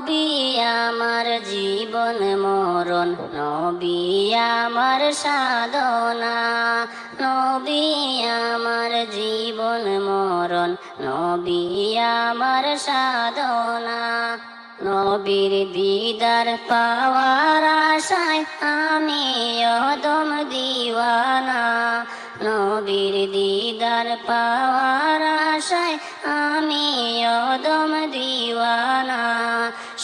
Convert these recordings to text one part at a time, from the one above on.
নবী আমার জীবন মরণ, নবী আমার সাধনা, নবী আমার জীবন মরণ, নবী আমার সাধনা। নবীর দিদার পাওয়ার আশায় আমি অদম দিওয়ানা। নবীর দিদার পাওয়ার আশায় আমি অদম দিওয়ানা।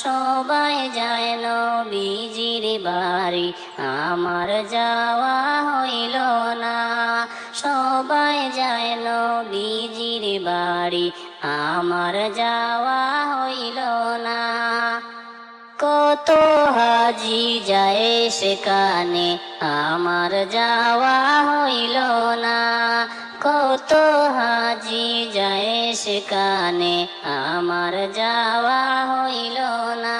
সবাই যায় নবীজির বাড়ি। আমার যাওয়া হইল না। সবাই যায় নবীজির বাড়ি। আমার যাওয়া হইল না। কত হাজি যায় সেখানে। আমার যাওয়া হইল না। কত হাজি যায় সেখানে? আমার যাওয়া হইল না।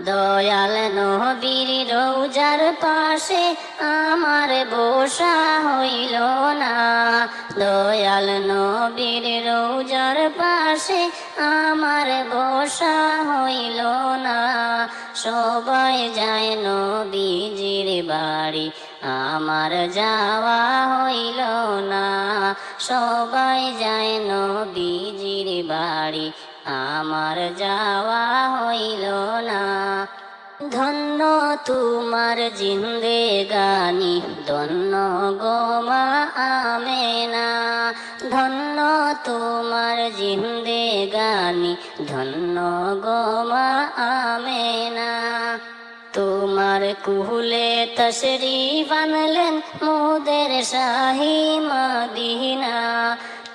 দয়াল নবীর রৌজার পাশে আমার বসা হইল না। দয়াল নবীর রৌজার পাশে আমার বসা হইল না। সবাই যায় নবীজির বাড়ি। আমার যাওয়া হইল না। সবাই যায় নবীজির বাড়ি। আমার যাওয়া হইল না। ধন্য তোমার জিন্দে গানি, ধন্য গোমা আমেনা। ধন্য তোমার জিন্দে গানি, ধন্য গোমা আমেনা। তোমার কুহুলে তশরি বানলেন মোদের শাহী মদিনা।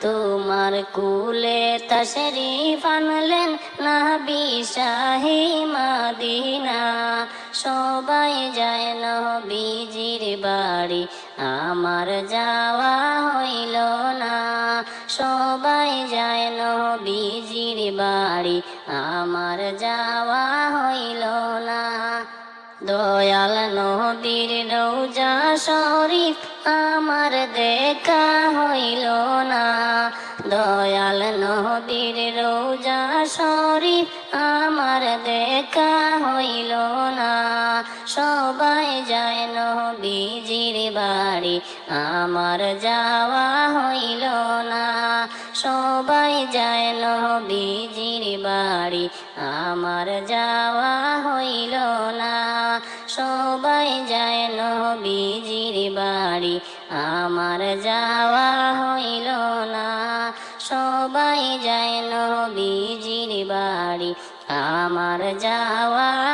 তোমার কুলে তশরি বানলেন নাবি শাহী মদিনা। সবাই যায় নবীজির বাড়ি, আমার যাওয়া হইল না। সবাই যায় নবীজির বাড়ি, আমার যাওয়া হইল না। দয়াল নবীর রৌজা শরীফ, আমার দেখা হইল না। দয়াল নবীর রৌজা শরীফ, আমার দেখা হইল না। সবাই যায় নবীজির বাড়ি, আমার যাওয়া হইল না। সবাই যায় নবীজির বাড়ি, আমার যাওয়া হইল সবাই যায় নবীজির বাড়ি। আমার যাওয়া হইল না। সবাই যায় নবীজির বাড়ি। আমার যাওয়া